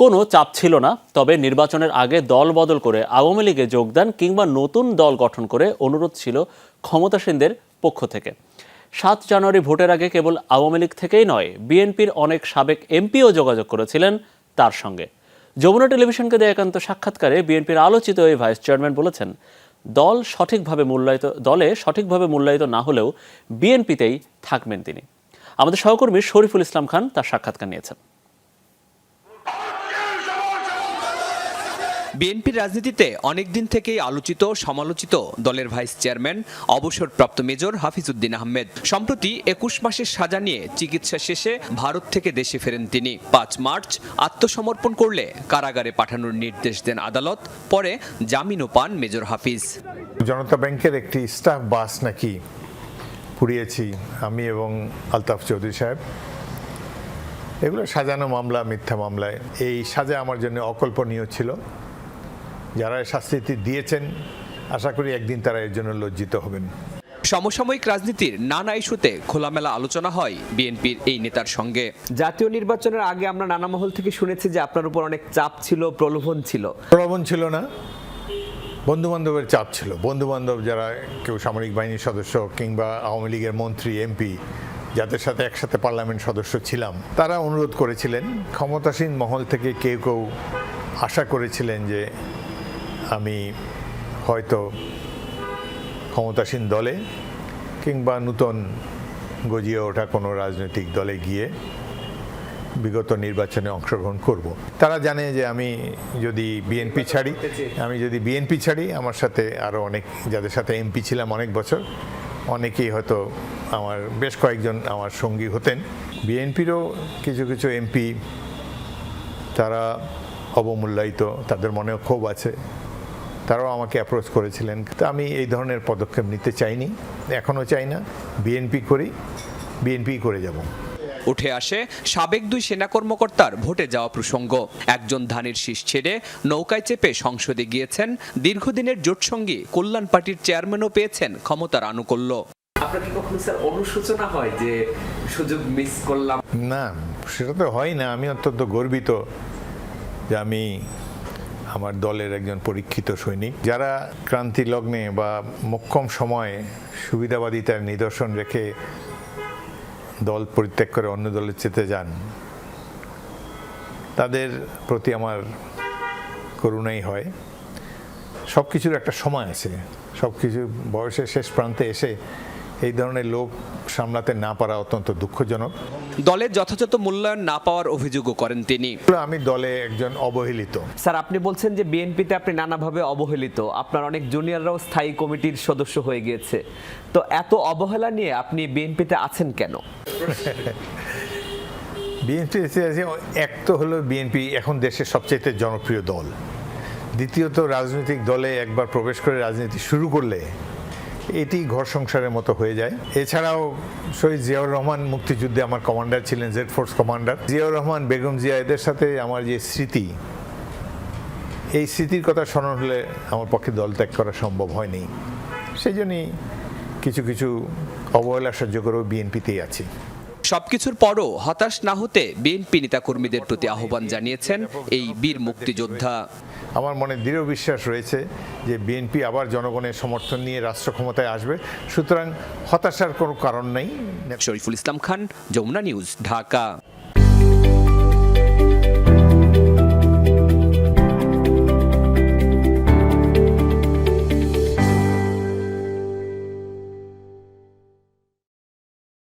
কোনো চাপ ছিল না, তবে নির্বাচনের আগে দল বদল করে আওয়ামী লীগে যোগদান কিংবা নতুন দল গঠন করে অনুরোধ ছিল ক্ষমতাসীনদের পক্ষ থেকে। সাত জানুয়ারি ভোটের আগে কেবল আওয়ামী লীগ থেকেই নয়, বিএনপির অনেক সাবেক এমপিও যোগাযোগ করেছিলেন তার সঙ্গে। যমুনা টেলিভিশনকে দেয়া একান্ত সাক্ষাৎকারে বিএনপির আলোচিত এই ভাইস চেয়ারম্যান বলেছেন, দল সঠিকভাবে মূল্যায়িত, দলে সঠিকভাবে মূল্যায়িত না হলেও বিএনপিতেই থাকবেন তিনি। আমাদের সহকর্মী শরীফুল ইসলাম খান তার সাক্ষাৎকার নিয়েছেন। বিএনপির রাজনীতিতে অনেকদিন থেকেই আলোচিত, সমালোচিত দলের ভাইস চেয়ারম্যান, অবসরপ্রাপ্ত মেজর হাফিজউদ্দিন আহমেদ। সম্প্রতি একুশ মাসের সাজা নিয়ে চিকিৎসা শেষে ভারত থেকে দেশে ফেরেন তিনি। পাঁচ মার্চ আত্মসমর্পণ করলে কারাগারে পাঠানোর নির্দেশ দেন আদালত, পরে জামিনও পান মেজর হাফিজ। জনতা ব্যাংকের একটি স্টাফ বাস নাকি পুড়িয়েছি আমি এবং আলতাফ চৌধুরী সাহেব। এগুলো সাজানো মামলা, মিথ্যা মামলায়। এই সাজা আমার জন্য অকল্পনীয় ছিল। যারা শাস্তি দিয়েছেন আশা করি একদিন তারা এর জন্য লজ্জিত হবেন। সমসাময়িক রাজনীতির নানা ইস্যুতে খোলামেলা আলোচনা হয় বিএনপির এই নেতার সঙ্গে। জাতীয় নির্বাচনের আগে আমরা নানা মহল থেকে শুনেছি যে আপনার উপর অনেক চাপ ছিল প্রলোভন ছিল। প্রলোভন ছিল না বন্ধু বান্ধবের চাপ ছিল। বন্ধু বান্ধব যারা কেউ সামরিক বাহিনীর সদস্য কিংবা আওয়ামী লীগের মন্ত্রী এমপি যাদের সাথে একসাথে পার্লামেন্ট সদস্য ছিলাম তারা অনুরোধ করেছিলেন ক্ষমতাসীন মহল থেকে কেউ কেউ আশা করেছিলেন যে আমি হয়তো ক্ষমতাসীন দলে কিংবা নূতন গজিয়ে ওঠা কোনো রাজনৈতিক দলে গিয়ে বিগত নির্বাচনে অংশগ্রহণ করব। তারা জানে যে আমি যদি বিএনপি ছাড়ি, আমি যদি বিএনপি ছাড়ি, আমার সাথে আরও অনেক, যাদের সাথে এমপি ছিলাম অনেক বছর, অনেকেই হয়তো আমার, বেশ কয়েকজন আমার সঙ্গী হতেন। বিএনপিরও কিছু কিছু এমপি তারা অবমূল্যায়িত, তাদের মনেও ক্ষোভ আছে। তারাও আমাকে অ্যাপ্রোচ করেছিলেন। তো আমি এই ধরনের পদক্ষেপ নিতে চাইনি। এখনও চাই না। বিএনপি করি। বিএনপি করে যাব। উঠে আসে সাবেক দুই সেনা কর্মকর্তার ভোটে যাওয়া প্রসঙ্গ। একজন ধানের শীষ ছেড়ে নৌকায় চেপে সংসদে গিয়েছেন। দীর্ঘদিনের জোটসঙ্গী কল্যাণ পার্টির চেয়ারম্যানও পেয়েছেন ক্ষমতার আনুকূল্য। আপনার কি কখনো স্যার অনুশোচনা হয় যে সুযোগ মিস করলাম? না সেটা তো হয় না। আমি অত্যন্ত গর্বিত যে আমি আমার দলের একজন পরীক্ষিত সৈনিক। যারা ক্রান্তি লগ্নে বা মোক্ষম সময়ে সুবিধাবাদিতার নিদর্শন রেখে দল পরিত্যাগ করে অন্য দলে চেতে যান, তাদের প্রতি আমার করুণাই হয়। সব কিছুর একটা সময় আছে। সব কিছু বয়সের শেষ প্রান্তে এসে এই ধরনের লোক সামলাতে না পারা অত্যন্ত দুঃখজনক। দলের যথাযথ মূল্যায়ন না পাওয়ার অভিযোগও করেন তিনি। আমি দলে একজন অবহেলিত। স্যার আপনি বলছেন যে বিএনপিতে আপনি নানাভাবে অবহেলিত। আপনার অনেক জুনিয়ররাও স্থায়ী কমিটির সদস্য হয়ে গিয়েছে। তো এত অবহেলা নিয়ে আপনি বিএনপিতে আছেন কেন? বিএনপি এক তো হলো বিএনপি এখন দেশের সবচেয়ে জনপ্রিয় দল। দ্বিতীয়ত রাজনৈতিক দলে একবার প্রবেশ করে রাজনীতি শুরু করলে এটি ঘর সংসারের মতো হয়ে যায়। এছাড়াও শহীদ জিয়াউর রহমান মুক্তিযুদ্ধে আমার কমান্ডার ছিলেন Z force commander Ziaur Rahman, Begum Zia এদের সাথে আমার যে স্মৃতি, এই স্মৃতির কথা স্মরণ হলে আমার পক্ষে দল ত্যাগ করা সম্ভব হয়নি। সেই জন্যই কিছু কিছু অবহেলা সহ্য করেও বিএনপিতেই আছি। সবকিছুর পরও হতাশ না হতে বিএনপি নেতাকর্মীদের প্রতি আহ্বান জানিয়েছেন এই বীর মুক্তিযোদ্ধা। আমার মনে দৃঢ় বিশ্বাস রয়েছে যে বিএনপি আবার জনগণের সমর্থন নিয়ে রাষ্ট্র ক্ষমতায় আসবে। সুতরাং হতাশার কোনো কারণ নেই। শরীফুল ইসলাম খান, যমুনা নিউজ, ঢাকা।